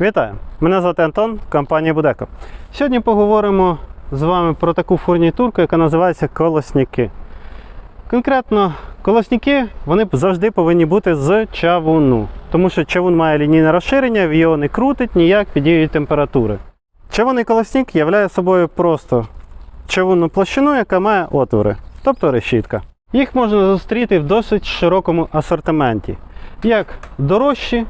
Вітаю! Мене звати Антон, компанія Будеко. Сьогодні поговоримо з вами про таку фурнітурку, яка називається колосники. Конкретно колосники вони завжди повинні бути з чавуну, тому що чавун має лінійне розширення, його не крутить ніяк під дією температури. Чавунний колосник являє собою просто чавунну площину, яка має отвори, тобто решітка. Їх можна зустріти в досить широкому асортименті, як дорожчі,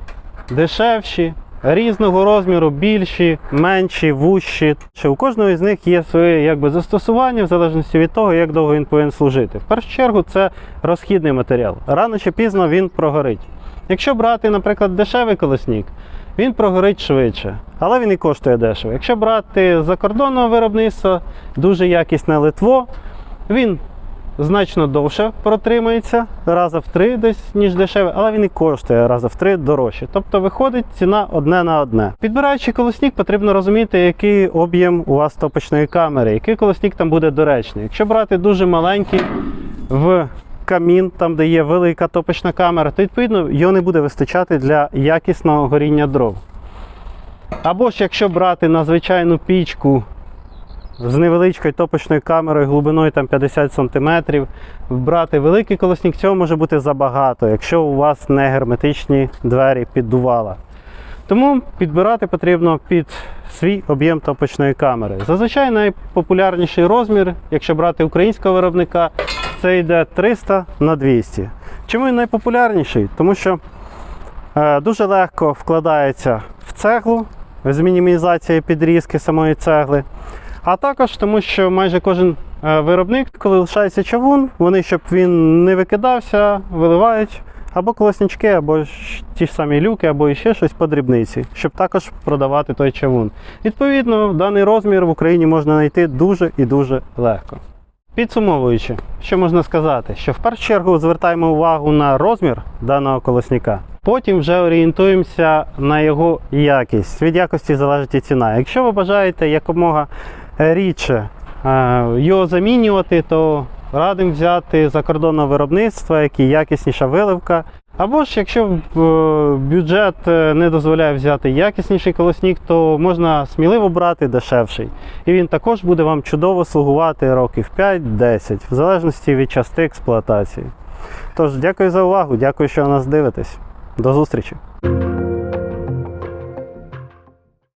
дешевші, різного розміру, більші, менші, вущі. Що у кожного з них є своє якби, застосування в залежності від того, як довго він повинен служити. В першу чергу це розхідний матеріал. Рано чи пізно він прогорить. Якщо брати, наприклад, дешевий колесник, він прогорить швидше, але він і коштує дешево. Якщо брати закордонного виробництва, дуже якісне литво, він значно довше протримається, раза в три десь, ніж дешеве, але він і коштує раза в три дорожче. Тобто виходить ціна одне на одне. Підбираючи колесник, потрібно розуміти, який об'єм у вас топочної камери, який колесник там буде доречний. Якщо брати дуже маленький в камін, там де є велика топочна камера, то відповідно його не буде вистачати для якісного горіння дров. Або ж якщо брати на звичайну пічку з невеличкою топочною камерою глибиною там 50 см, брати великий колесник, цього може бути забагато, якщо у вас не герметичні двері піддувала. Тому підбирати потрібно під свій об'єм топочної камери. Зазвичай найпопулярніший розмір, якщо брати українського виробника, це йде 300 на 200. Чому він найпопулярніший? Тому що е, дуже легко вкладається в цеглу з мінімізацією підрізки самої цегли. А також тому, що майже кожен е, виробник, коли лишається чавун, вони, щоб він не викидався, виливають або колоснички, або ті ж самі люки, або ще щось по дрібниці, щоб також продавати той чавун. Відповідно, даний розмір в Україні можна знайти дуже і дуже легко. Підсумовуючи, що можна сказати, що в першу чергу звертаємо увагу на розмір даного колосника. Потім вже орієнтуємося на його якість. Від якості залежить і ціна. Якщо ви бажаєте якомога рідше е, його замінювати, то радимо взяти закордонного виробництва, який якісніша виливка. Або ж якщо е, бюджет е, не дозволяє взяти якісніший колосник, то можна сміливо брати дешевший. І він також буде вам чудово слугувати років 5-10, в залежності від части експлуатації. Тож, дякую за увагу, дякую, що нас дивитесь. До зустрічі!